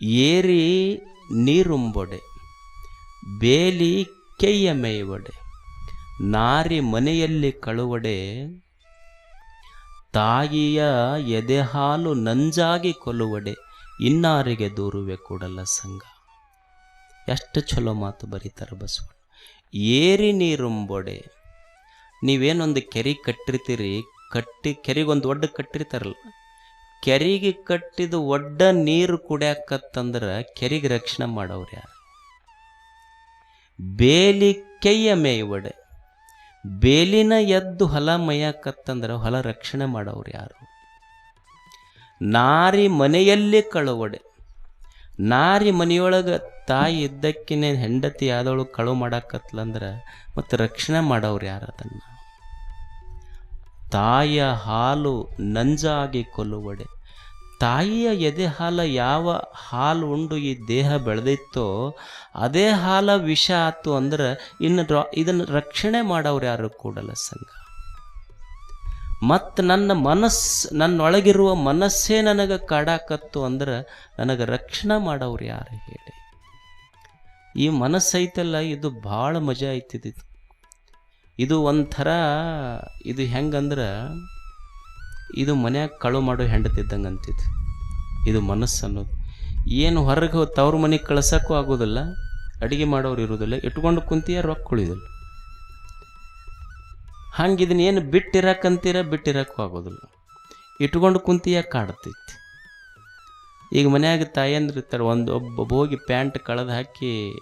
ಏರಿ ನೀರುಂಬೊಡೆ, ಬೇಲಿ ಕೆಯ್ಯ ಮೇಯುವಡೆ, ನಾರಿ ಮನೆಯಲ್ಲಿ ಕಳುವಡೆ, ತಾಯಿಯ ಎದೆ ಹಾಲು ನಂಜಾಗಿ ಕೊಲ್ಲುವಡೆ, ಇನ್ನಾರಿಗೆ ದೂರುವೆ ಕೂಡಲ್ಲ ಸಂಘ. ಎಷ್ಟು ಚಲೋ ಮಾತು ಬರೀತಾರೆ ಬಸವಣ್ಣ. ಏರಿ ನೀರುಂಬೊಡೆ, ನೀವೇನೊಂದು ಕೆರೆ ಕಟ್ಟಿರ್ತೀರಿ, ಕಟ್ಟಿ ಕೆರೆಗೊಂದು ಒಡ್ಡ ಕಟ್ಟಿರ್ತಾರಲ್ಲ ಕೆರೆಗೆ ಕಟ್ಟಿದ ಒಡ್ಡ ನೀರು ಕುಡಿಯಾಕತ್ತಂದ್ರೆ ಕೆರಿಗೆ ರಕ್ಷಣೆ ಮಾಡೋರು ಯಾರು? ಬೇಲಿ ಕೈಯ ಮೇಯುವಡೆ. ಬೇಲಿನ ಎದ್ದು ಹೊಲ ಮೈಯಾಕತ್ತಂದ್ರೆ ಹೊಲ ರಕ್ಷಣೆ ಮಾಡೋರು ಯಾರು? ನಾರಿ ಮನೆಯಲ್ಲಿ ಕಳುವಡೆ. ನಾರಿ ಮನೆಯೊಳಗೆ ತಾಯಿ ಇದ್ದಕ್ಕಿನೇ ಹೆಂಡತಿ ಆದವಳು ಕಳು ಮಾಡಾಕತ್ಲಂದ್ರೆ ಮತ್ತು ರಕ್ಷಣೆ ಮಾಡೋರು ಯಾರು ಅದನ್ನು? ತಾಯಿಯ ಹಾಲು ನಂಜಾಗಿ ಕೊಲ್ಲುವಡೆ. ತಾಯಿಯ ಎದೆ ಹಾಲ ಯಾವ ಹಾಲು ಉಂಡು ಈ ದೇಹ ಬೆಳೆದಿತ್ತೋ, ಅದೇ ಹಾಲ ವಿಷ ಆತು ಅಂದ್ರೆ ಇನ್ನು ಇದನ್ನು ರಕ್ಷಣೆ ಮಾಡೋರು ಯಾರು ಕೂಡಲ್ಲ ಸಂಘ. ಮತ್ತು ನನ್ನ ಮನಸ್ಸು ನನ್ನೊಳಗಿರುವ ಮನಸ್ಸೇ ನನಗೆ ಕಾಡಾಕತ್ತು ಅಂದ್ರೆ ನನಗೆ ರಕ್ಷಣೆ ಮಾಡೋರು ಯಾರು ಹೇಳಿ. ಈ ಮನಸ್ಸೈತಲ್ಲ, ಇದು ಭಾಳ ಮಜಾ ಐತಿದ್ದು ಇದು ಒಂಥರ, ಇದು ಹೆಂಗಂದ್ರೆ, ಇದು ಮನ್ಯಾಗ ಕಳು ಮಾಡೋ ಹೆಂಡತಿದ್ದಂಗೆ ಅಂತಿತ್ತು. ಇದು ಮನಸ್ಸು ಅನ್ನೋದು. ಏನು ಹೊರಗೆ ತವ್ರ ಮನೆಗೆ ಕಳ್ಸೋಕ್ಕೂ ಆಗೋದಿಲ್ಲ, ಅಡುಗೆ ಮಾಡೋರು ಇರೋದಿಲ್ಲ, ಇಟ್ಕೊಂಡು ಕುಂತೀಯ ರೊಕ್ಕ ಉಳಿದಿಲ್ಲ. ಹಂಗೆ ಇದನ್ನ ಏನು ಬಿಟ್ಟಿರಕ್ಕಂತೀರ ಬಿಟ್ಟಿರಕ್ಕೂ ಆಗೋದಿಲ್ಲ. ಇಟ್ಕೊಂಡು ಕುಂತೀಯ ಕಾಡ್ತಿತ್ತು. ಈಗ ಮನ್ಯಾಗ ತಾಯಂದ್ರೆ ಇರ್ತಾರೆ, ಒಂದು ಒಬ್ಬ ಹೋಗಿ ಪ್ಯಾಂಟ್ ಕಳೆದು ಹಾಕಿ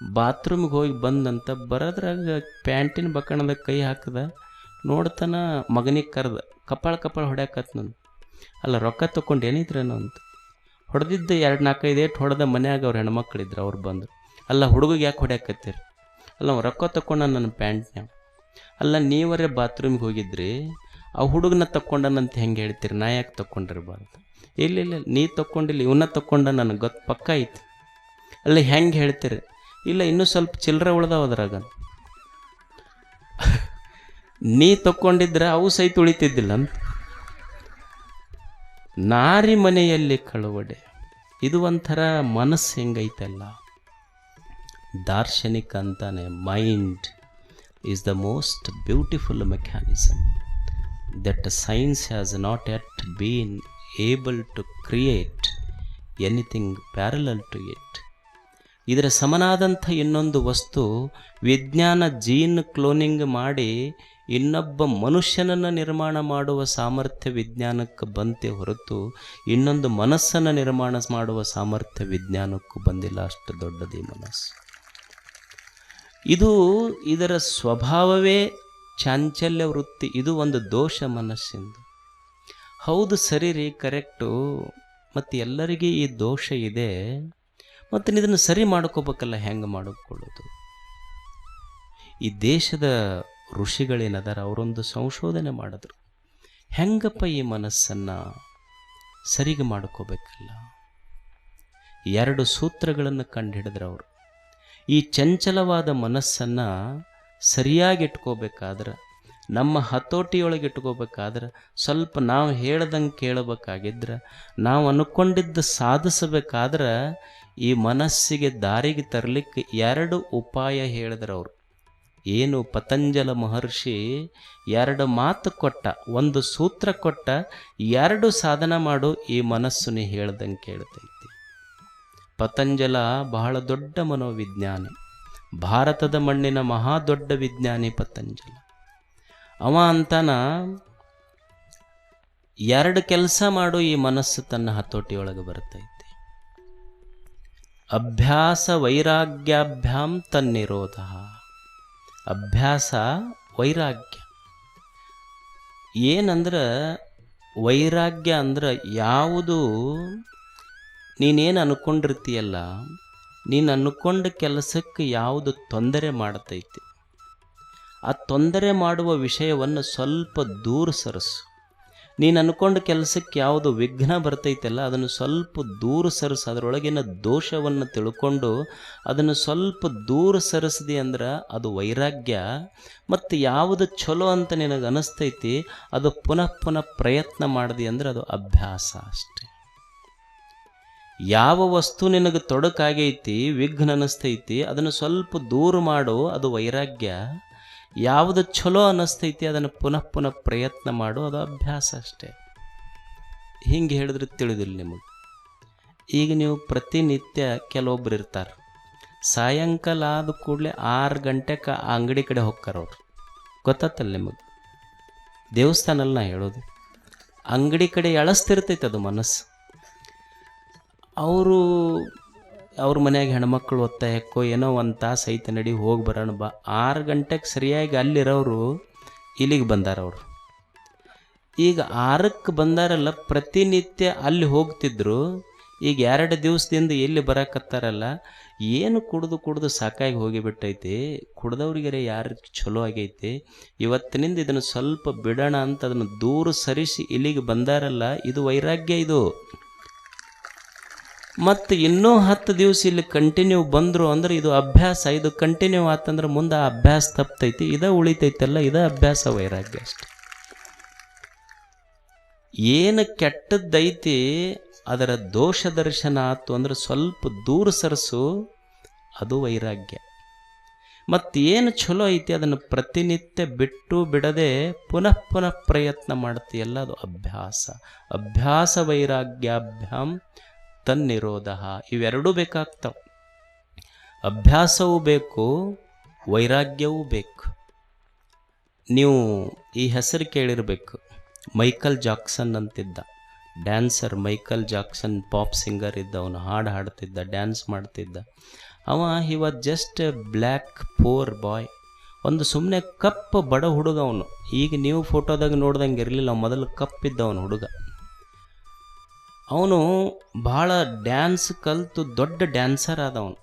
ಬಾತ್ರೂಮಿಗೆ ಹೋಗಿ ಬಂದಂತ ಬರೋದ್ರಾಗ ಪ್ಯಾಂಟಿನ ಬಕ್ಕಣದ ಕೈ ಹಾಕದ, ನೋಡ್ತಾನ ಮಗನಿಗೆ ಕರೆದ, ಕಪಾಳ ಕಪಾಳ ಹೊಡ್ಯಾಕತ್ ನಾನು. ಅಲ್ಲ ರೊಕ್ಕ ತೊಗೊಂಡು ಏನಿದ್ರೇನು ಅಂತ. ಹೊಡೆದಿದ್ದ ಎರಡು ನಾಲ್ಕೈದು ಏಟು ಹೊಡೆದ ಮನ್ಯಾಗ ಅವ್ರ ಹೆಣ್ಮಕ್ಳಿದ್ರು ಅವ್ರು ಬಂದರು. ಅಲ್ಲ ಹುಡುಗಿಗೆ ಯಾಕೆ ಹೊಡ್ಯಾಕತ್ತೀರಿ? ಅಲ್ಲ ಅವ್ನು ರೊಕ್ಕ ತಗೊಂಡ ನನ್ನ ಪ್ಯಾಂಟ್ನ್ಯಾವ ಅಲ್ಲ ನೀವರೇ ಬಾತ್ರೂಮಿಗೆ ಹೋಗಿದ್ರಿ, ಆ ಹುಡುಗನ ತಕ್ಕೊಂಡನಂತ ಹೆಂಗೆ ಹೇಳ್ತೀರಿ? ನಾ ಯಾಕೆ ತಕ್ಕೊಂಡಿರ್ಬಾರ್ದು? ಇಲ್ಲ ಇಲ್ಲ ನೀ ತೊಕೊಂಡಿಲ್ಲ ಇವನ್ನ ತೊಗೊಂಡ ನನಗೆ ಗೊತ್ತು ಪಕ್ಕ ಐತಿ. ಅಲ್ಲ ಹೆಂಗೆ ಹೇಳ್ತೀರಿ? ಇಲ್ಲ, ಇನ್ನೂ ಸ್ವಲ್ಪ ಚಿಲ್ಲರೆ ಉಳ್ದಾವ ಅದ್ರಾಗ. ನೀ ತಕ್ಕೊಂಡಿದ್ರೆ ಅವು ಸಹಿತ ಉಳಿತಿದ್ದಿಲ್ಲ ಅಂತ. ನಾರಿ ಮನೆಯಲ್ಲಿ ಕಳುವಡೆ. ಇದು ಒಂಥರ ಮನಸ್ಸು ಹೆಂಗೈತಲ್ಲ. ದಾರ್ಶನಿಕ ಅಂತಾನೆ, mind is the most beautiful mechanism that science has not yet been able to create anything parallel to it. ಇದರ ಸಮನಾದಂಥ ಇನ್ನೊಂದು ವಸ್ತು ವಿಜ್ಞಾನ ಜೀನ್ ಕ್ಲೋನಿಂಗ್ ಮಾಡಿ ಇನ್ನೊಬ್ಬ ಮನುಷ್ಯನನ್ನು ನಿರ್ಮಾಣ ಮಾಡುವ ಸಾಮರ್ಥ್ಯ ವಿಜ್ಞಾನಕ್ಕೆ ಬಂತೆ ಹೊರತು ಇನ್ನೊಂದು ಮನಸ್ಸನ್ನು ನಿರ್ಮಾಣ ಮಾಡುವ ಸಾಮರ್ಥ್ಯ ವಿಜ್ಞಾನಕ್ಕೂ ಬಂದಿಲ್ಲ. ಅಷ್ಟು ದೊಡ್ಡದೇ ಮನಸ್ಸು. ಇದು ಇದರ ಸ್ವಭಾವವೇ ಚಾಂಚಲ್ಯ ವೃತ್ತಿ. ಇದು ಒಂದು ದೋಷ ಮನಸ್ಸಿಂದು. ಹೌದು ಸರಿ ರೀ, ಕರೆಕ್ಟು. ಮತ್ತು ಎಲ್ಲರಿಗೆ ಈ ದೋಷ ಇದೆ. ಮತ್ತು ಇದನ್ನು ಸರಿ ಮಾಡ್ಕೋಬೇಕಲ್ಲ, ಹೆಂಗೆ ಮಾಡಿಕೊಳ್ಳೋದು? ಈ ದೇಶದ ಋಷಿಗಳೇನದಾರ, ಅವರೊಂದು ಸಂಶೋಧನೆ ಮಾಡಿದ್ರು. ಹೆಂಗಪ್ಪ ಈ ಮನಸ್ಸನ್ನು ಸರಿಗೆ ಮಾಡ್ಕೋಬೇಕಲ್ಲ? ಎರಡು ಸೂತ್ರಗಳನ್ನು ಕಂಡುಹಿಡಿದ್ರು ಅವರು. ಈ ಚಂಚಲವಾದ ಮನಸ್ಸನ್ನು ಸರಿಯಾಗಿ ಇಟ್ಕೋಬೇಕಾದ್ರೆ, ನಮ್ಮ ಹತೋಟಿಯೊಳಗೆ ಇಟ್ಕೋಬೇಕಾದ್ರೆ, ಸ್ವಲ್ಪ ನಾವು ಹೇಳ್ದಂಗೆ ಕೇಳಬೇಕಾಗಿದ್ರೆ, ನಾವು ಅನ್ಕೊಂಡಿದ್ದು ಸಾಧಿಸಬೇಕಾದ್ರೆ ಈ ಮನಸ್ಸಿಗೆ ದಾರಿಗೆ ತರಲಿಕ್ಕೆ ಎರಡು ಉಪಾಯ ಹೇಳಿದ್ರು ಅವರು. ಏನು ಪತಂಜಲ ಮಹರ್ಷಿ ಎರಡು ಮಾತು ಕೊಟ್ಟ, ಒಂದು ಸೂತ್ರ ಕೊಟ್ಟ, ಎರಡು ಸಾಧನ ಮಾಡು, ಈ ಮನಸ್ಸು ನೀ ಹೇಳ್ದಂಗೆ ಕೇಳ್ತೈತಿ. ಪತಂಜಲ ಬಹಳ ದೊಡ್ಡ ಮನೋವಿಜ್ಞಾನಿ. ಭಾರತದ ಮಣ್ಣಿನ ಮಹಾ ದೊಡ್ಡ ವಿಜ್ಞಾನಿ ಪತಂಜಲ. ಅವ ಅಂತಾನ, ಎರಡು ಕೆಲಸ ಮಾಡು, ಈ ಮನಸ್ಸು ತನ್ನ ಹತೋಟಿಯೊಳಗೆ ಬರ್ತೈತಿ. ಅಭ್ಯಾಸ ವೈರಾಗ್ಯಾಭ್ಯಾಂ ತನ್ನಿರೋಧ. ಅಭ್ಯಾಸ ವೈರಾಗ್ಯ. ಏನಂದ್ರೆ ವೈರಾಗ್ಯ ಅಂದ್ರೆ ಯಾವುದು ನೀನೇನು ಅನ್ಕೊಂಡಿರ್ತೀಯಲ್ಲ, ನೀನು ಅನ್ಕೊಂಡ ಕೆಲಸಕ್ಕೆ ಯಾವುದು ತೊಂದರೆ ಮಾಡ್ತೈತಿ. ಆ ತೊಂದರೆ ಮಾಡುವ ವಿಷಯವನ್ನು ಸ್ವಲ್ಪ ದೂರ ಸರಿಸು. ನೀನು ಅನ್ಕೊಂಡ ಕೆಲಸಕ್ಕೆ ಯಾವುದು ವಿಘ್ನ ಬರ್ತೈತಲ್ಲ, ಅದನ್ನು ಸ್ವಲ್ಪ ದೂರ ಸರಿಸು. ಅದರೊಳಗಿನ ದೋಷವನ್ನು ತಿಳ್ಕೊಂಡು ಅದನ್ನು ಸ್ವಲ್ಪ ದೂರ ಸರಿಸಿದೆ ಅಂದ್ರೆ ಅದು ವೈರಾಗ್ಯ. ಮತ್ತು ಯಾವುದು ಚಲೋ ಅಂತ ನಿನಗೆ ಅನಿಸ್ತೈತಿ, ಅದು ಪುನಃ ಪುನಃ ಪ್ರಯತ್ನ ಮಾಡಿದೆ ಅಂದ್ರೆ ಅದು ಅಭ್ಯಾಸ ಅಷ್ಟೆ. ಯಾವ ವಸ್ತು ನಿನಗೆ ತೊಡಕಾಗೈತಿ, ವಿಘ್ನ ಅನಿಸ್ತೈತಿ, ಅದನ್ನು ಸ್ವಲ್ಪ ದೂರ ಮಾಡು, ಅದು ವೈರಾಗ್ಯ. ಯಾವುದು ಚಲೋ ಅನ್ನಿಸ್ತೈತಿ ಅದನ್ನು ಪುನಃ ಪುನಃ ಪ್ರಯತ್ನ ಮಾಡು, ಅದು ಅಭ್ಯಾಸ ಅಷ್ಟೇ. ಹಿಂಗೆ ಹೇಳಿದ್ರೆ ತಿಳಿದಿಲ್ಲ ನಿಮಗೆ. ಈಗ ನೀವು ಪ್ರತಿನಿತ್ಯ ಕೆಲವೊಬ್ರು ಇರ್ತಾರೆ. ಸಾಯಂಕಾಲ ಆದ ಕೂಡಲೇ ಆರು ಗಂಟೆಗೆ ಆ ಅಂಗಡಿ ಕಡೆ ಹೋಗ್ತಾರವ್ರು ಗೊತ್ತಾತಲ್ಲ ನಿಮಗೆ? ದೇವಸ್ಥಾನಲ್ಲಿ ನಾ ಹೇಳೋದು, ಅಂಗಡಿ ಕಡೆ ಎಳಸ್ತಿರ್ತೈತೆ ಅದು ಮನಸ್ಸು. ಅವರು ಅವ್ರ ಮನೆಯಾಗ ಹೆಣ್ಮಕ್ಳು ಒತ್ತಾಯಕ್ಕೋ ಏನೋ ಒಂದು ತಾಸು ಐತೆ ನಡಿ ಹೋಗಿ ಬರೋಣ ಬಾ. ಆರು ಗಂಟೆಗೆ ಸರಿಯಾಗಿ ಅಲ್ಲಿರೋರು ಇಲ್ಲಿಗೆ ಬಂದಾರ ಅವರು. ಈಗ ಆರಕ್ಕೆ ಬಂದಾರಲ್ಲ, ಪ್ರತಿನಿತ್ಯ ಅಲ್ಲಿ ಹೋಗ್ತಿದ್ರು, ಈಗ ಎರಡು ದಿವಸದಿಂದ ಎಲ್ಲಿ ಬರಕತ್ತಾರಲ್ಲ, ಏನು ಕುಡ್ದು ಕುಡ್ದು ಸಾಕಾಗಿ ಹೋಗಿಬಿಟ್ಟೈತಿ, ಕುಡ್ದವ್ರಿಗರೆ ಯಾರು ಚಲೋ ಆಗೈತಿ, ಇವತ್ತಿನಿಂದ ಇದನ್ನು ಸ್ವಲ್ಪ ಬಿಡೋಣ ಅಂತ ಅದನ್ನು ದೂರ ಸರಿಸಿ ಇಲ್ಲಿಗೆ ಬಂದಾರಲ್ಲ, ಇದು ವೈರಾಗ್ಯ ಇದು. ಮತ್ತು ಇನ್ನೂ ಹತ್ತು ದಿವಸ ಇಲ್ಲಿ ಕಂಟಿನ್ಯೂ ಬಂದರು ಅಂದ್ರೆ ಇದು ಅಭ್ಯಾಸ. ಇದು ಕಂಟಿನ್ಯೂ ಆತಂದ್ರೆ ಮುಂದೆ ಅಭ್ಯಾಸ ತಪ್ತೈತಿ. ಇದ ಉಳಿತೈತಲ್ಲ, ಇದ ಅಭ್ಯಾಸ ವೈರಾಗ್ಯ ಅಷ್ಟೆ. ಏನು ಕೆಟ್ಟದ್ದೈತಿ, ಅದರ ದೋಷ ದರ್ಶನ ಆತು ಅಂದ್ರೆ ಸ್ವಲ್ಪ ದೂರ ಸರಿಸು ಅದು ವೈರಾಗ್ಯ. ಮತ್ತೇನು ಚಲೋ ಐತಿ, ಅದನ್ನು ಪ್ರತಿನಿತ್ಯ ಬಿಟ್ಟು ಬಿಡದೆ ಪುನಃ ಪುನಃ ಪ್ರಯತ್ನ ಮಾಡ್ತೀಯಲ್ಲ ಅದು ಅಭ್ಯಾಸ. ಅಭ್ಯಾಸ ವೈರಾಗ್ಯಾಭ್ಯಾಂ ತನ್ನಿರೋಧ. ಇವೆರಡೂ ಬೇಕಾಗ್ತವೆ. ಅಭ್ಯಾಸವೂ ಬೇಕು, ವೈರಾಗ್ಯವೂ ಬೇಕು. ನೀವು ಈ ಹೆಸರು ಕೇಳಿರಬೇಕು, ಮೈಕಲ್ ಜಾಕ್ಸನ್ ಅಂತಿದ್ದ. Dancer Michael Jackson, pop singer ಇದ್ದ ಅವನು ಹಾಡು ಹಾಡ್ತಿದ್ದ, ಡ್ಯಾನ್ಸ್ ಮಾಡ್ತಿದ್ದ. ಅವ he was just black, poor boy. ಒಂದು ಸುಮ್ಮನೆ ಕಪ್ಪು ಬಡ ಹುಡುಗ ಅವನು ಈಗ ನೀವು ಫೋಟೋದಾಗ ನೋಡ್ದಂಗೆ ಇರಲಿಲ್ಲ, ಮೊದಲು ಕಪ್ಪಿದ್ದ ಅವನು ಹುಡುಗ. ಅವನು ಭಾಳ ಡ್ಯಾನ್ಸ್ ಕಲಿತು ದೊಡ್ಡ ಡ್ಯಾನ್ಸರ್ ಆದವನು.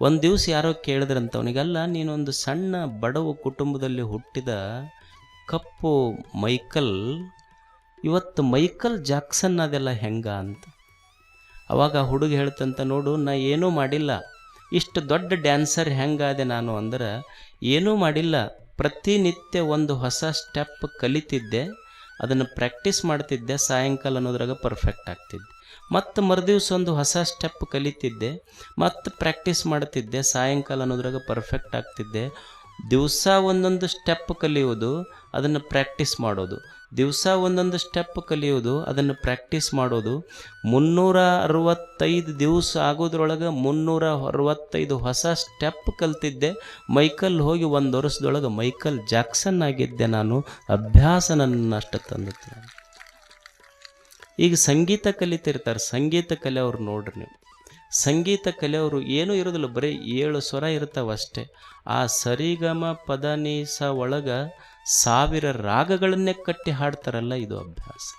ಒಂದು ದಿವಸ ಯಾರೋ ಕೇಳಿದ್ರಂತ ಅವನಿಗೆಲ್ಲ ನೀನೊಂದು ಸಣ್ಣ ಬಡವ ಕುಟುಂಬದಲ್ಲಿ ಹುಟ್ಟಿದ ಕಪ್ಪು ಮೈಕಲ್, ಇವತ್ತು ಮೈಕಲ್ ಜಾಕ್ಸನ್ ಅದೆಲ್ಲ ಹೆಂಗ ಅಂತ. ಅವಾಗ ಆ ಹುಡುಗ ಹೇಳ್ತಂತ ನೋಡು, ನಾ ಏನೂ ಮಾಡಿಲ್ಲ. ಇಷ್ಟು ದೊಡ್ಡ ಡ್ಯಾನ್ಸರ್ ಹೆಂಗಾದೆ ನಾನು ಅಂದ್ರೆ, ಏನೂ ಮಾಡಿಲ್ಲ. ಪ್ರತಿನಿತ್ಯ ಒಂದು ಹೊಸ ಸ್ಟೆಪ್ ಕಲಿತಿದ್ದೆ. ಅದನ್ನು ಪ್ರಾಕ್ಟೀಸ್ ಮಾಡ್ತಿದ್ದೆ, ಸಾಯಂಕಾಲ ಅನ್ನೋದ್ರಾಗ ಪರ್ಫೆಕ್ಟ್ ಆಗ್ತಿದ್ದೆ. ಮತ್ತು ಮರುದಿವ್ಸ ಒಂದು ಹೊಸ ಸ್ಟೆಪ್ ಕಲಿತಿದ್ದೆ, ಮತ್ತು ಪ್ರಾಕ್ಟೀಸ್ ಮಾಡ್ತಿದ್ದೆ, ಸಾಯಂಕಾಲ ಅನ್ನೋದ್ರಾಗ ಪರ್ಫೆಕ್ಟ್ ಆಗ್ತಿದ್ದೆ. ದಿವಸ ಒಂದೊಂದು ಸ್ಟೆಪ್ ಕಲಿಯೋದು ಅದನ್ನು ಪ್ರಾಕ್ಟೀಸ್ ಮಾಡೋದು. ದಿವಸ ಒಂದೊಂದು ಸ್ಟೆಪ್ ಕಲಿಯೋದು, ಅದನ್ನು ಪ್ರಾಕ್ಟೀಸ್ ಮಾಡೋದು. ಮುನ್ನೂರ ಅರವತ್ತೈದು ದಿವಸ ಆಗೋದ್ರೊಳಗೆ ಮುನ್ನೂರ ಅರವತ್ತೈದು ಹೊಸ ಸ್ಟೆಪ್ ಕಲ್ತಿದ್ದೆ. ಮೈಕಲ್ ಹೋಗಿ ಒಂದು ವರ್ಷದೊಳಗೆ ಮೈಕಲ್ ಜಾಕ್ಸನ್ ಆಗಿದ್ದೆ ನಾನು. ಅಭ್ಯಾಸ ನನ್ನ ಅಷ್ಟು ತಂದಿತ್ತು ಈಗ ಸಂಗೀತ ಕಲಿತಿರ್ತಾರೆ. ಸಂಗೀತ ಕಲಿಯವ್ರು ನೋಡ್ರಿ ನೀವು. ಸಂಗೀತ ಕಲೆಯವರು ಏನೂ ಇರೋದಿಲ್ಲ. ಬರೀ ಏಳು ಸ್ವರ ಇರ್ತಾವೆ ಅಷ್ಟೇ. ಆ ಸರಿಗಮ ಪದ ಒಳಗೆ ಸ ಒಳಗ ಸಾವಿರ ರಾಗಗಳನ್ನೇ ಕಟ್ಟಿ ಹಾಡ್ತಾರಲ್ಲ ಇದು ಅಭ್ಯಾಸ.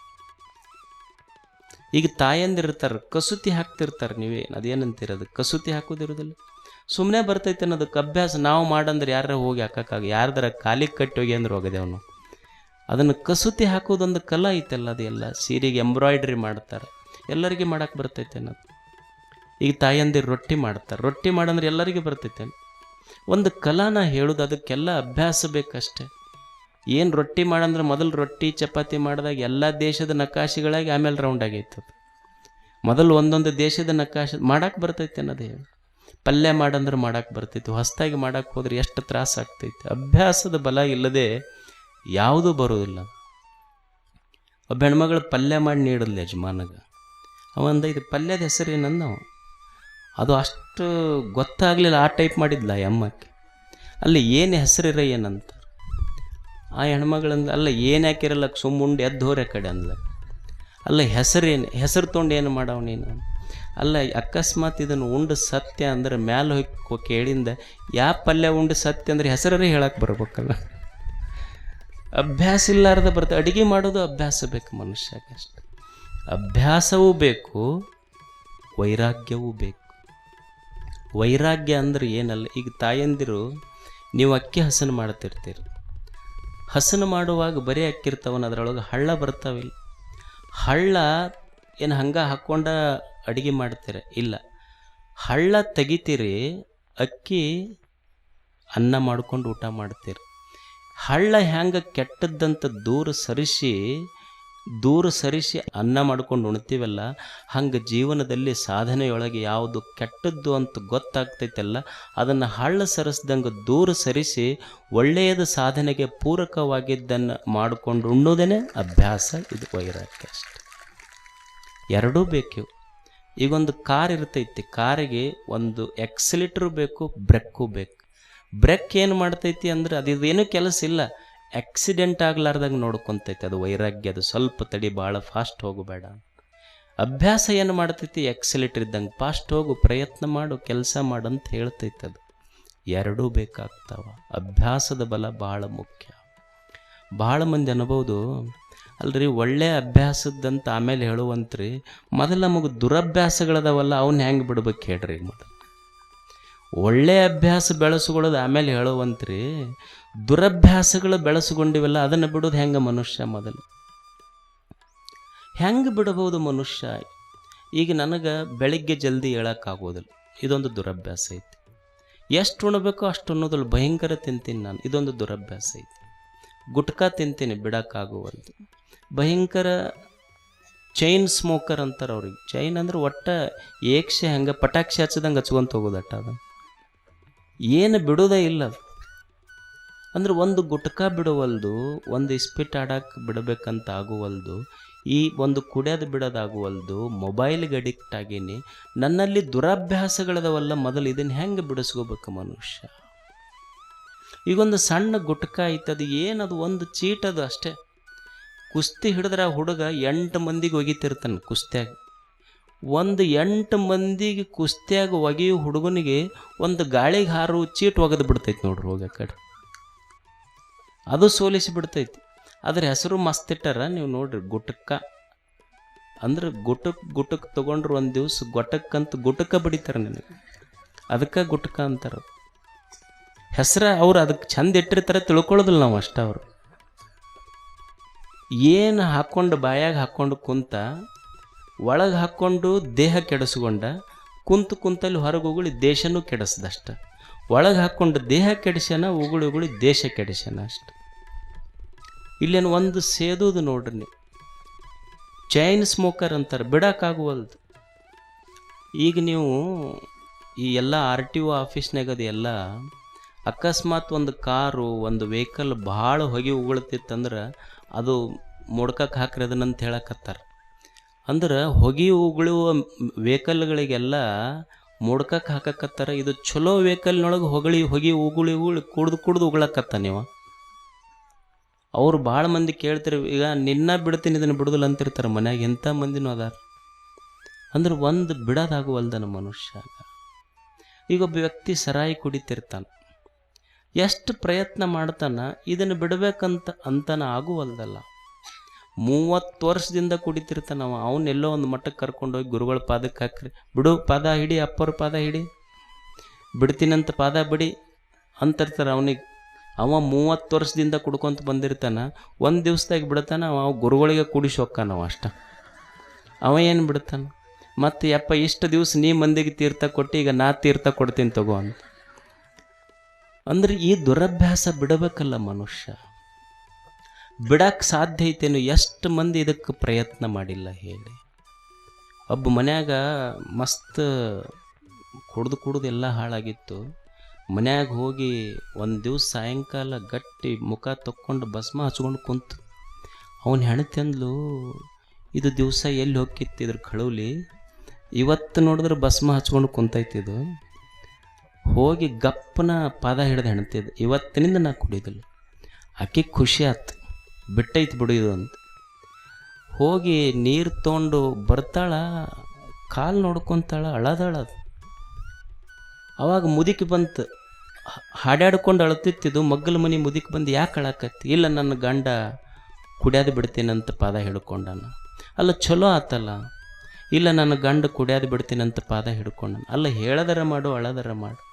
ಈಗ ತಾಯಂದಿರ್ತಾರೆ ಕಸೂತಿ ಹಾಕ್ತಿರ್ತಾರೆ ನೀವೇ ಅದೇನಂತೀರದು? ಕಸೂತಿ ಹಾಕೋದಿರೋದಿಲ್ಲ. ಸುಮ್ಮನೆ ಬರ್ತೈತೆ ಅನ್ನೋದಕ್ಕೆ ಅಭ್ಯಾಸ ನಾವು ಮಾಡಂದ್ರೆ ಯಾರ ಹೋಗಿ ಹಾಕೋಕ್ಕಾಗ, ಯಾರ್ದಾರ ಕಾಲಿಗೆ ಕಟ್ಟಿ ಹೋಗಿ ಅಂದ್ರೆ ಹೋಗದೆ ಅವನು. ಅದನ್ನು ಕಸೂತಿ ಹಾಕೋದೊಂದು ಕಲ ಐತಲ್ಲ ಅದು ಎಲ್ಲ, ಸೀರೆಗೆ ಎಂಬ್ರಾಯ್ಡ್ರಿ ಮಾಡ್ತಾರೆ. ಎಲ್ಲರಿಗೆ ಮಾಡಕ್ಕೆ ಬರ್ತೈತೆ ಅನ್ನೋದು. ಈಗ ತಾಯಂದಿರು ರೊಟ್ಟಿ ಮಾಡ್ತಾರೆ. ರೊಟ್ಟಿ ಮಾಡಂದ್ರೆ ಎಲ್ಲರಿಗೂ ಬರ್ತೈತೆ. ಒಂದು ಕಲಾನ ಹೇಳೋದು, ಅದಕ್ಕೆಲ್ಲ ಅಭ್ಯಾಸ ಬೇಕಷ್ಟೆ. ಏನು ರೊಟ್ಟಿ ಮಾಡಂದ್ರೆ ಮೊದಲು ರೊಟ್ಟಿ, ಚಪಾತಿ ಮಾಡಿದಾಗ ಎಲ್ಲ ದೇಶದ ನಕಾಶಿಗಳಾಗಿ ಆಮೇಲೆ ರೌಂಡ್ ಆಗೈತದ. ಮೊದಲು ಒಂದೊಂದು ದೇಶದ ನಕಾಶೆ ಮಾಡಕ್ಕೆ ಬರ್ತೈತೆ ಅನ್ನೋದು ಪಲ್ಯ ಮಾಡಂದ್ರೆ ಮಾಡಕ್ಕೆ ಬರ್ತೈತಿ ಹೊಸದಾಗಿ ಮಾಡಕ್ಕೆ ಹೋದ್ರೆ ಎಷ್ಟು ತ್ರಾಸ ಆಗ್ತೈತಿ. ಅಭ್ಯಾಸದ ಬಲ ಇಲ್ಲದೆ ಯಾವುದೂ ಬರೋದಿಲ್ಲ. ಒಬ್ಬ ಹೆಣ್ಮಗಳು ಪಲ್ಯ ಮಾಡಿ ನೀಡಲ್ಲ ಯಜಮಾನಗ. ಅವಂದ ಇದು ಪಲ್ಯದ ಹೆಸರು ಏನಂದ ಅದು ಅಷ್ಟು ಗೊತ್ತಾಗಲಿಲ್ಲ, ಆ ಟೈಪ್ ಮಾಡಿದ್ಲ ಯಮ್ಮಕ್ಕೆ ಅಲ್ಲಿ ಏನು ಹೆಸರಿರ ಏನಂತ? ಆ ಹೆಣ್ಮಗಳಂದ ಅಲ್ಲ, ಏನು ಹಾಕಿರಲ್ಲ, ಸುಮ್ಮುಂಡು ಎದ್ದೋರೆ ಕಡೆ ಅಂದ್ಲ. ಅಲ್ಲ, ಹೆಸರೇನು, ಹೆಸರು ತೊಗೊಂಡು ಏನು ಮಾಡವ ನೀನು? ಅಲ್ಲ, ಅಕಸ್ಮಾತ್ ಇದನ್ನು ಉಂಡು ಸತ್ಯ ಅಂದ್ರೆ ಮ್ಯಾಲೆ ಹೋಗಿ ಕೇಳಿಂದ ಯಾವ ಪಲ್ಯ ಉಂಡು ಸತ್ಯ ಅಂದ್ರೆ ಹೆಸರೇ ಹೇಳಕ್ಕೆ ಬರ್ಬೇಕಲ್ಲ. ಅಭ್ಯಾಸ ಇಲ್ಲಾರ್ದ ಬರ್ತದೆ ಅಡುಗೆ ಮಾಡೋದು ಅಭ್ಯಾಸ ಬೇಕು ಮನುಷ್ಯಗೆ ಅಷ್ಟೆ. ಅಭ್ಯಾಸವೂ ಬೇಕು, ವೈರಾಗ್ಯವೂ ಬೇಕು. ವೈರಾಗ್ಯ ಅಂದ್ರೆ ಏನಲ್ಲ, ಈಗ ತಾಯಂದಿರು, ನೀವು ಅಕ್ಕಿ ಹಸನು ಮಾಡ್ತಿರ್ತೀರಿ. ಹಸನು ಮಾಡುವಾಗ ಬರೀ ಅಕ್ಕಿರ್ತಾವನ, ಅದರೊಳಗೆ ಹಳ್ಳ ಬರ್ತಾವಿಲ್ಲ. ಹಳ್ಳ ಏನು ಹಂಗೆ ಹಾಕ್ಕೊಂಡ ಅಡುಗೆ ಮಾಡ್ತೀರ? ಇಲ್ಲ. ಹಳ್ಳ ತೆಗಿತೀರಿ, ಅಕ್ಕಿ ಅನ್ನ ಮಾಡ್ಕೊಂಡು ಊಟ ಮಾಡ್ತೀರಿ. ಹಳ್ಳ ಹೆಂಗೆ ಕೆಟ್ಟದ್ದಂತ ದೂರ ಸರಿಸಿ ದೂರ ಸರಿಸಿ ಅನ್ನ ಮಾಡ್ಕೊಂಡು ಉಣ್ತೀವಲ್ಲ, ಹಂಗೆ ಜೀವನದಲ್ಲಿ ಸಾಧನೆಯೊಳಗೆ ಯಾವುದು ಕೆಟ್ಟದ್ದು ಅಂತ ಗೊತ್ತಾಗ್ತೈತಲ್ಲ, ಅದನ್ನು ಹಳ್ಳ ಸರಿಸ್ದಂಗೆ ದೂರ ಸರಿಸಿ ಒಳ್ಳೆಯದ ಸಾಧನೆಗೆ ಪೂರಕವಾಗಿದ್ದನ್ನು ಮಾಡಿಕೊಂಡು ಉಣ್ಣೋದೇ ಅಭ್ಯಾಸ. ಇದು ವೈರಾಗ್ಯ ಅಷ್ಟೆ. ಎರಡೂ ಬೇಕು ಈಗೊಂದು ಕಾರ್ ಇರ್ತೈತಿ, ಕಾರಿಗೆ ಒಂದು ಎಕ್ಸಿಲಿಟ್ರು ಬೇಕು, ಬ್ರೆಕ್ಕು ಬೇಕು. ಬ್ರೆಕ್ ಏನು ಮಾಡ್ತೈತಿ ಅಂದ್ರೆ ಇದೇನೂ ಕೆಲಸ ಇಲ್ಲ. ಆಕ್ಸಿಡೆಂಟ್ ಆಗ್ಲಾರ್ದಂಗೆ ನೋಡ್ಕೊತೈತಿ ಅದು ವೈರಾಗ್ಯ, ಅದು ಸ್ವಲ್ಪ ತಡಿ ಭಾಳ ಫಾಸ್ಟ್ ಹೋಗಬೇಡ ಅಭ್ಯಾಸ ಏನು ಮಾಡ್ತೈತಿ? ಎಕ್ಸಿಲೇಟರ್ ಇದ್ದಂಗೆ ಫಾಸ್ಟ್ ಹೋಗು, ಪ್ರಯತ್ನ ಮಾಡು, ಕೆಲಸ ಮಾಡು ಅಂತ ಹೇಳ್ತೈತೆ ಅದು. ಎರಡೂ ಬೇಕಾಗ್ತಾವ. ಅಭ್ಯಾಸದ ಬಲ ಭಾಳ ಮುಖ್ಯ. ಭಾಳ ಮಂದಿ ಅನ್ಬೋದು, ಅಲ್ರಿ ಒಳ್ಳೆ ಅಭ್ಯಾಸದಂತ ಆಮೇಲೆ ಹೇಳುವಂತ್ರಿ, ಮೊದಲು ನಮಗೆ ದುರಭ್ಯಾಸಗಳದಾವಲ್ಲ ಅವನ್ನ ಹೆಂಗೆ ಬಿಡ್ಬೇಕು ಹೇಳ್ರಿ ಮೊದಲು. ಒಳ್ಳೆ ಅಭ್ಯಾಸ ಬೆಳೆಸ್ಕೊಳ್ಳೋದು ಆಮೇಲೆ ಹೇಳುವಂತ್ರಿ ದುರಭ್ಯಾಸಗಳು ಬೆಳೆಸ್ಕೊಂಡಿವಲ್ಲ, ಅದನ್ನು ಬಿಡೋದು ಹೆಂಗೆ ಮನುಷ್ಯ ಮೊದಲು? ಹೆಂಗೆ ಬಿಡಬಹುದು ಮನುಷ್ಯ? ಈಗ ನನಗೆ ಬೆಳಿಗ್ಗೆ ಜಲ್ದಿ ಹೇಳೋಕ್ಕಾಗೋದಿಲ್ಲ. ಇದೊಂದು ದುರಭ್ಯಾಸ ಐತಿ. ಎಷ್ಟು ಉಣಬೇಕೋ ಅಷ್ಟು ಅನ್ನೋದಿಲ್ಲ ಭಯಂಕರ ತಿಂತೀನಿ ನಾನು. ಇದೊಂದು ದುರಭ್ಯಾಸ ಐತಿ. ಗುಟ್ಕಾ ತಿಂತೀನಿ ಬಿಡೋಕ್ಕಾಗುವಂತೆ ಭಯಂಕರ ಚೈನ್ ಸ್ಮೋಕರ್ ಅಂತಾರೆ ಅವ್ರಿಗೆ. ಚೈನ್ ಅಂದ್ರೆ ಒಟ್ಟ ಏಕ್ಷೆ ಹಂಗೆ ಪಟಾಕ್ಷಿ ಹಚ್ಚದಂಗೆ ಹಚ್ಕೊಂತ ಹೋಗೋದಟ್ಟ ಅದು ಏನು ಬಿಡೋದೇ ಇಲ್ಲ ಅದು. ಅಂದ್ರೆ ಒಂದು ಗುಟ್ಕ ಬಿಡುವಲ್ದು, ಒಂದು ಇಸ್ಪಿಟ್ ಆಡಕ್ಕೆ ಬಿಡಬೇಕಂತ ಆಗುವಲ್ದು ಈ ಒಂದು ಕುಡಿಯೋದು ಬಿಡೋದಾಗುವಲ್ದು, ಮೊಬೈಲ್ಗೆ ಅಡಿಕ್ಟ್ ಆಗೀನಿ, ನನ್ನಲ್ಲಿ ದುರಭ್ಯಾಸಗಳದವಲ್ಲ, ಮೊದಲು ಇದನ್ನು ಹೆಂಗೆ ಬಿಡಿಸ್ಕೋಬೇಕು ಮನುಷ್ಯ? ಈಗೊಂದು ಸಣ್ಣ ಗುಟ್ಕ ಐತದು, ಏನದು, ಒಂದು ಚೀಟದು ಅಷ್ಟೇ. ಕುಸ್ತಿ ಹಿಡಿದ್ರೆ ಆ ಹುಡುಗ ಎಂಟು ಮಂದಿಗೆ ಒಗಿತಿರ್ತಾನೆ ಕುಸ್ತಿಯಾಗಿ. ಒಂದು ಎಂಟು ಮಂದಿಗೆ ಕುಸ್ತಿಯಾಗಿ ಒಗೆಯೋ ಹುಡುಗನಿಗೆ ಒಂದು ಗಾಳಿಗೆ ಹಾರು ಚೀಟ್ ಒಗೆದು ಬಿಡ್ತೈತೆ ನೋಡ್ರಿ ಹೋಗಿ ಆ ಕಡೆ. ಅದು ಸೋಲಿಸಿ ಬಿಡ್ತೈತಿ. ಅದ್ರ ಹೆಸರು ಮಸ್ತಿಟ್ಟಾರ ನೀವು ನೋಡ್ರಿ ಗುಟಕ್ಕ ಅಂದ್ರೆ ಗುಟಕ್ ಗುಟಕ್ ತೊಗೊಂಡ್ರು ಒಂದು ದಿವ್ಸ ಗೊಟಕ್ಕಂತ ಗುಟಕ ಬಡಿತಾರೆ ನಿನಗೆ. ಅದಕ್ಕೆ ಗುಟಕ ಅಂತಾರ. ಹೆಸರ ಅವ್ರು ಅದಕ್ಕೆ ಚಂದ ಇಟ್ಟಿರ್ತಾರೆ ತಿಳ್ಕೊಳ್ಳೋದಿಲ್ಲ ನಾವು ಅಷ್ಟ ಅವರು. ಏನು ಹಾಕ್ಕೊಂಡು ಬಾಯಾಗ ಹಾಕ್ಕೊಂಡು ಕುಂತ, ಒಳಗೆ ಹಾಕ್ಕೊಂಡು ದೇಹ ಕೆಡಿಸ್ಕೊಂಡ, ಕುಂತು ಕುಂತಲ್ಲಿ ಹೊರಗೆ ಉಗುಳಿ ದೇಶನೂ ಕೆಡಿಸ್ದಷ್ಟ. ಒಳಗೆ ಹಾಕ್ಕೊಂಡು ದೇಹ ಕೆಡಿಸ್ಯಾನ, ಉಗುಳಿ ಉಗುಳಿ ದೇಶ ಕೆಡಿಸ್ಯಾನ ಅಷ್ಟು. ಇಲ್ಲೇನು ಒಂದು ಸೇದೋದು ನೋಡ್ರಿ ನೀವು. ಚೈನ್ ಸ್ಮೋಕರ್ ಅಂತಾರೆ, ಬಿಡೋಕ್ಕಾಗುವಲ್ದು. ಈಗ ನೀವು ಈ ಎಲ್ಲ ಆರ್ ಟಿ ಒ ಆಫೀಸ್ನಾಗ ಅದು ಎಲ್ಲ, ಅಕಸ್ಮಾತ್ ಒಂದು ಕಾರು, ಒಂದು ವೆಹಿಕಲ್ ಭಾಳ ಹೊಗೆ ಉಗುಳ್ತಿತ್ತಂದ್ರೆ ಅದು ಮುಡ್ಕಕ್ಕೆ ಹಾಕ್ರಿ ಅದನ್ನಂತ ಹೇಳಕತ್ತಾರ. ಅಂದ್ರೆ ಹೊಗೆ ಉಗುಳುವ ವೆಹಿಕಲ್ಗಳಿಗೆಲ್ಲ ಮುಡ್ಕಕ್ಕೆ ಹಾಕಕತ್ತಾರ, ಇದು ಚಲೋ ವೆಹಿಕಲ್ನೊಳಗೆ ಹೊಗಳಿ, ಹೊಗೆ ಉಗುಳಿ ಉಗುಳಿ ಕುಡ್ದು ಕುಡ್ದು ಉಗುಳಕತ್ತ ನೀವು. ಅವ್ರು ಭಾಳ ಮಂದಿ ಕೇಳ್ತಿರಿ, ಈಗ ನಿನ್ನ ಬಿಡ್ತೀನಿ, ಇದನ್ನು ಬಿಡೋದಿಲ್ಲ ಅಂತಿರ್ತಾರೆ ಮನ್ಯಾಗ. ಎಂಥ ಮಂದಿನೂ ಅದಾರ. ಅಂದ್ರೆ ಒಂದು ಬಿಡೋದಾಗುವಲ್ದ ನಮ್ಮ ಮನುಷ್ಯ ಈಗ ಒಬ್ಬ ವ್ಯಕ್ತಿ ಸರಾಯಿ ಕುಡಿತಿರ್ತಾನೆ. ಎಷ್ಟು ಪ್ರಯತ್ನ ಮಾಡ್ತಾನ, ಇದನ್ನು ಬಿಡಬೇಕಂತ ಅಂತನ ಆಗುವಲ್ದಲ್ಲ. ಮೂವತ್ತು ವರ್ಷದಿಂದ ಕುಡಿತಿರ್ತಾನ ಅವ. ಅವನ್ನೆಲ್ಲೋ ಒಂದು ಮಟ್ಟಕ್ಕೆ ಕರ್ಕೊಂಡೋಗಿ ಗುರುಗಳ ಪಾದಕ್ಕೆ ಹಾಕ್ರಿ. ಬಿಡು, ಪಾದ ಹಿಡಿ ಅಪ್ಪರ ಪಾದ ಹಿಡಿ. ಬಿಡ್ತೀನಂತ ಪಾದ ಬಿಡಿ ಅಂತಿರ್ತಾರೆ ಅವನಿಗೆ. ಅವ ಮೂವತ್ತು ವರ್ಷದಿಂದ ಕುಡ್ಕೊಂತ ಬಂದಿರ್ತಾನ, ಒಂದು ದಿವ್ಸದಾಗ ಬಿಡ್ತಾನೆ, ಅವ ಗುರುಗಳಿಗೆ ಕುಡಿಸಿ ಹೋಗ್ತಾನ ಅವ ಅಷ್ಟ. ಅವ ಏನು ಬಿಡ್ತಾನೆ? ಮತ್ತು ಯಪ್ಪ, ಇಷ್ಟು ದಿವಸ ನೀ ಮಂದಿಗೆ ತೀರ್ಥ ಕೊಟ್ಟು, ಈಗ ನಾ ತೀರ್ಥ ಕೊಡ್ತೀನಿ ತಗೋ ಅಂತ. ಅಂದ್ರೆ ಈ ದುರಭ್ಯಾಸ ಬಿಡಬೇಕಲ್ಲ ಮನುಷ್ಯ. ಬಿಡಕ್ಕೆ ಸಾಧ್ಯ ಐತೇನು ಎಷ್ಟು ಮಂದಿ ಇದಕ್ಕೆ ಪ್ರಯತ್ನ ಮಾಡಿಲ್ಲ ಹೇಳಿ. ಒಬ್ಬ ಮನ್ಯಾಗ ಮಸ್ತ್ ಕುಡ್ದು ಕುಡ್ದು ಎಲ್ಲ ಹಾಳಾಗಿತ್ತು. ಮನ್ಯಾಗ ಹೋಗಿ ಒಂದು ದಿವಸ ಸಾಯಂಕಾಲ ಗಟ್ಟಿ ಮುಖ ತಕ್ಕೊಂಡು ಭಸ್ಮ ಹಚ್ಕೊಂಡು ಕುಂತು. ಅವನು ಹೆಣತಿ ಅಂದ್ಲು ಇದು ದಿವಸ ಎಲ್ಲಿ ಹೋಗಿತ್ತು ಇದ್ರ ಕಳುವಲಿ ಇವತ್ತು ನೋಡಿದ್ರೆ ಭಸ್ಮ ಹಚ್ಕೊಂಡು ಕುಂತೈತಿದು ಹೋಗಿ ಗಪ್ಪನ ಪಾದ ಹಿಡ್ದು ಹೆಣ್ತಿದ್ದು. ಇವತ್ತಿನಿಂದ ನಾ ಕುಡಿಯೋದಿಲ್ಲ ಆಕೆ ಖುಷಿ ಆಯ್ತು ಬಿಟ್ಟೈತಿ ಬಿಡಿದು ಅಂತ ಹೋಗಿ ನೀರು ತೊಗೊಂಡು ಬರ್ತಾಳ, ಕಾಲು ನೋಡ್ಕೊತಾಳ ಅಳದಳದು ಅವಾಗ ಮುದುಕಿ ಬಂತು. ಹ- ಹಾಡ್ಯಾಡ್ಕೊಂಡು ಅಳತಿತ್ತಿದ್ದು, ಮಗ್ಗಲ ಮನೆ ಮುದಿಕ್ ಬಂದು ಯಾಕೆ ಅಳಕತ್ತಿ? ಇಲ್ಲ, ನನ್ನ ಗಂಡ ಕುಡಿಯೋದು ಬಿಡ್ತೀನಂತ ಪಾದ ಹಿಡ್ಕೊಂಡನ. ಅಲ್ಲ ಚಲೋ ಆತಲ್ಲ. ಇಲ್ಲ, ನನ್ನ ಗಂಡ ಕುಡಿಯೋದು ಬಿಡ್ತೀನಂತ ಪಾದ ಹಿಡ್ಕೊಂಡನ. ಅಲ್ಲ, ಹೇಳದರ ಮಾಡು, ಅಳದರ ಮಾಡು.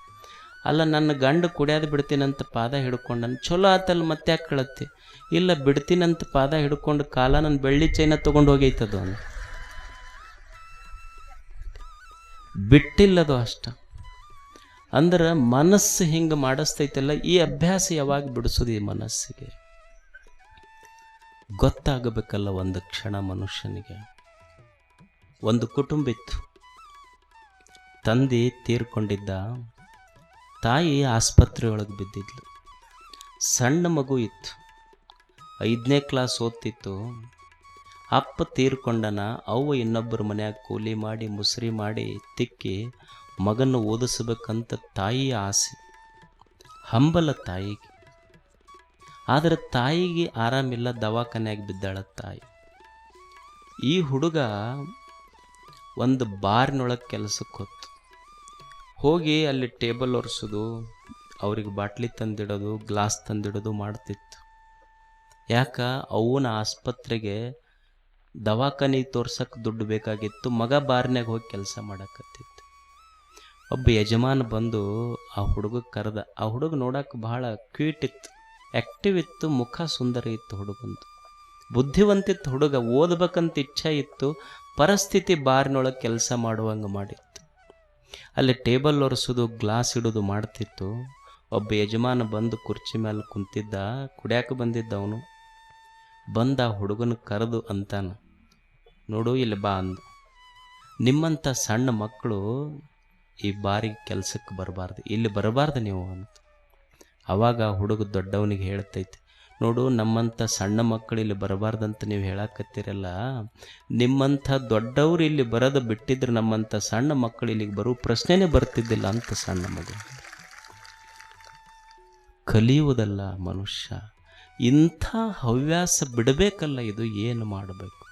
ಅಲ್ಲ, ನನ್ನ ಗಂಡ ಕುಡಿಯೋದು ಬಿಡ್ತೀನಂತ ಪಾದ ಹಿಡ್ಕೊಂಡನ. ಚಲೋ ಆತಲ್ಲ, ಮತ್ತೆ ಯಾಕೆ ಕಳತ್ತಿ ಇಲ್ಲ, ಬಿಡ್ತೀನಂತ ಪಾದ ಹಿಡ್ಕೊಂಡು ಕಾಲ ನನ್ನ ಬೆಳ್ಳಿ ಚೈನ ತೊಗೊಂಡು ಹೋಗೈತದು ಅಂತ ಬಿಟ್ಟಿಲ್ಲದು ಅಷ್ಟ. ಅಂದ್ರೆ ಮನಸ್ಸು ಹಿಂಗೆ ಮಾಡಿಸ್ತೈತಲ್ಲ, ಈ ಅಭ್ಯಾಸ ಯಾವಾಗ ಬಿಡಿಸೋದು ಈ ಮನಸ್ಸಿಗೆ? ಗೊತ್ತಾಗಬೇಕಲ್ಲ ಒಂದು ಕ್ಷಣ ಮನುಷ್ಯನಿಗೆ. ಒಂದು ಕುಟುಂಬ ಇತ್ತು. ತಂದೆ ತೀರ್ಕೊಂಡಿದ್ದ, ತಾಯಿ ಆಸ್ಪತ್ರೆಯೊಳಗೆ ಬಿದ್ದಿದ್ಲು. ಸಣ್ಣ ಮಗು ಇತ್ತು. ಐದನೇ ಕ್ಲಾಸ್ ಓದ್ತಿತ್ತು. ಅಪ್ಪ ತೀರ್ಕೊಂಡನ, ಅವ್ವ ಇನ್ನೊಬ್ಬರ ಮನ್ಯಾಗ ಕೂಲಿ ಮಾಡಿ, ಮುಸ್ರಿ ಮಾಡಿ, ತಿಕ್ಕಿ ಮಗನ ಓದಿಸಬೇಕಂತ ತಾಯಿಯ ಆಸೆ, ಹಂಬಲ ತಾಯಿಗೆ. ಆದರೆ ತಾಯಿಗೆ ಆರಾಮಿಲ್ಲ ದವಾಖಾನೆಯಾಗಿ ಬಿದ್ದಾಳ ತಾಯಿ. ಈ ಹುಡುಗ ಒಂದು ಬಾರ್ನೊಳಗೆ ಕೆಲಸಕ್ಕೆ ಹೊತ್ತು. ಹೋಗಿ ಅಲ್ಲಿ ಟೇಬಲ್ ಒರೆಸೋದು, ಅವ್ರಿಗೆ ಬಾಟ್ಲಿ ತಂದಿಡೋದು, ಗ್ಲಾಸ್ ತಂದಿಡೋದು ಮಾಡ್ತಿತ್ತು. ಯಾಕ? ಅವನ ಆಸ್ಪತ್ರೆಗೆ ದವಾಖಾನೆ ತೋರ್ಸಕ್ಕೆ ದುಡ್ಡು ಬೇಕಾಗಿತ್ತು, ಮಗ ಬಾರ್ನ್ಯಾಗ ಹೋಗಿ ಕೆಲಸ ಮಾಡಕತ್ತಿತ್ತು. ಒಬ್ಬ ಯಜಮಾನ ಬಂದು ಆ ಹುಡುಗ ಕರೆದ, ಆ ಹುಡುಗ ನೋಡಕ್ಕೆ ಬಹಳ ಕ್ಯೂಟ್ ಇತ್ತು. ಆ್ಯಕ್ಟಿವ್ ಇತ್ತು, ಮುಖ ಸುಂದರ ಇತ್ತು ಹುಡುಗಂದು ಬುದ್ಧಿವಂತಿತ್ತು ಹುಡುಗ, ಓದ್ಬೇಕಂತ ಇಚ್ಛೆ ಇತ್ತು, ಪರಿಸ್ಥಿತಿ ಬಾರಿನೊಳಗೆ ಕೆಲಸ ಮಾಡುವಂಗೆ ಮಾಡಿತ್ತು. ಅಲ್ಲಿ ಟೇಬಲ್ ಒರೆಸೋದು ಗ್ಲಾಸ್ ಇಡೋದು ಮಾಡ್ತಿತ್ತು. ಒಬ್ಬ ಯಜಮಾನ ಬಂದು ಕುರ್ಚಿ ಮೇಲೆ ಕುಂತಿದ್ದ, ಕುಡ್ಯಾಕೆ ಬಂದಿದ್ದ ಅವನು. ಬಂದ ಹುಡುಗನ ಕರೆದು ಅಂತಾನ, ನೋಡು, ಇಲ್ಲಿ ಬಾ ಅಂದು. ನಿಮ್ಮಂಥ ಸಣ್ಣ ಮಕ್ಕಳು ಈ ಬಾರಿ ಕೆಲಸಕ್ಕೆ ಬರಬಾರ್ದು. ಇಲ್ಲಿ ಬರಬಾರ್ದು ನೀವು ಅಂತ. ಆವಾಗ ಹುಡುಗ ದೊಡ್ಡವನಿಗೆ ಹೇಳ್ತೈತೆ ನೋಡು, ನಮ್ಮಂಥ ಸಣ್ಣ ಮಕ್ಕಳು ಇಲ್ಲಿ ಬರಬಾರ್ದಂತ ನೀವು ಹೇಳಕತ್ತೀರಲ್ಲ. ನಿಮ್ಮಂಥ ದೊಡ್ಡವರು ಇಲ್ಲಿ ಬರೋದು ಬಿಟ್ಟಿದ್ರೆ ನಮ್ಮಂಥ ಸಣ್ಣ ಮಕ್ಕಳು ಇಲ್ಲಿಗೆ ಬರೋ ಪ್ರಶ್ನೆನೇ ಬರ್ತಿದ್ದಿಲ್ಲ ಅಂತ ಸಣ್ಣ ಮಗು. ಕಲಿಯುವುದಲ್ಲ ಮನುಷ್ಯ. ಇಂಥ ಹವ್ಯಾಸ ಬಿಡಬೇಕಲ್ಲ, ಇದು ಏನು ಮಾಡಬೇಕು?